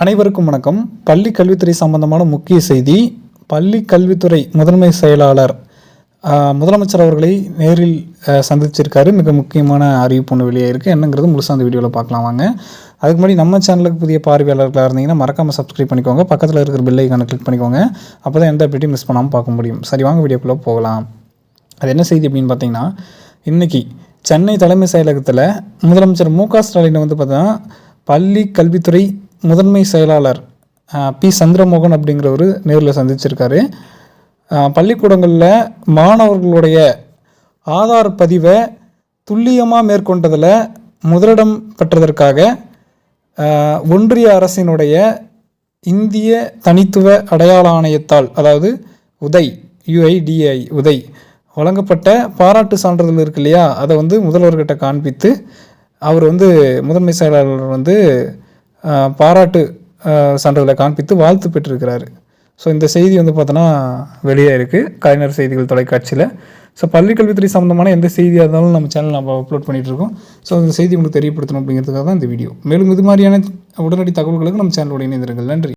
அனைவருக்கும் வணக்கம். பள்ளி கல்வித்துறை சம்பந்தமான முக்கிய செய்தி பள்ளி கல்வித்துறை முதன்மை செயலாளர் முதலமைச்சர் அவர்களை நேரில் சந்திச்சிருக்காரு. மிக முக்கியமான அறிவிப்பு ஒன்று வெளியே இருக்குது என்னங்கிறது முழுசாக அந்த வீடியோவில் பார்க்கலாம் வாங்க. அதுக்கு முன்னாடி நம்ம சேனலுக்கு புதிய பார்வையாளர்களாக இருந்தீங்கன்னா மறக்காமல் சப்ஸ்கிரைப் பண்ணிக்கோங்க. பக்கத்தில் இருக்கிற பெல் ஐக்கானை கிளிக் பண்ணிக்கோங்க. அப்போ தான் எந்த அப்டேட்டையும் மிஸ் பண்ணாமல் பார்க்க முடியும். சரி வாங்க வீடியோக்குள்ளே போகலாம். அது என்ன செய்தி அப்படின்னு பார்த்தீங்கன்னா இன்றைக்கி சென்னை தலைமை செயலகத்தில் முதலமைச்சர் மு க ஸ்டாலின் வந்து பார்த்தீங்கன்னா பள்ளி கல்வித்துறை முதன்மை செயலாளர் பி. சந்திரமோகன் அப்படிங்கிறவர் நேரில் சந்திச்சிருக்காரு. பள்ளிக்கூடங்களில் மாணவர்களுடைய ஆதார் பதிவை துல்லியமாக மேற்கொண்டதில் முதலிடம் பெற்றதற்காக ஒன்றிய அரசினுடைய இந்திய தனித்துவ அடையாள ஆணையத்தால் அதாவது உதை யுஐடிஐ உதை வழங்கப்பட்ட பாராட்டு சான்றிதழ் இருக்கு இல்லையா? அதை வந்து முதல்வர்கிட்ட காண்பித்து அவர் வந்து முதன்மை செயலாளர் வந்து பாராட்டு சான்றிதழை காண்பித்து வாழ்த்து பெற்றிருக்கிறாரு. ஸோ இந்த செய்தி வந்து பார்த்தோன்னா வெளியே இருக்குது கலைஞர் செய்திகள் தொலைக்காட்சியில். ஸோ பள்ளிக்கல்வித்துறை சம்மந்தமான எந்த செய்தியாக இருந்தாலும் நம்ம சேனல் நம்ம அப்லோட் பண்ணிகிட்ருக்கோம் இருக்கோம் ஸோ அந்த செய்தி உங்களுக்கு தெரியப்படுத்தணும் அப்படிங்கிறதுக்காக தான் இந்த வீடியோ மேலும் இது மாதிரியான உடனடி தகவல்களுக்கு நம்ம சேனலோட இணைந்திருங்கள். நன்றி.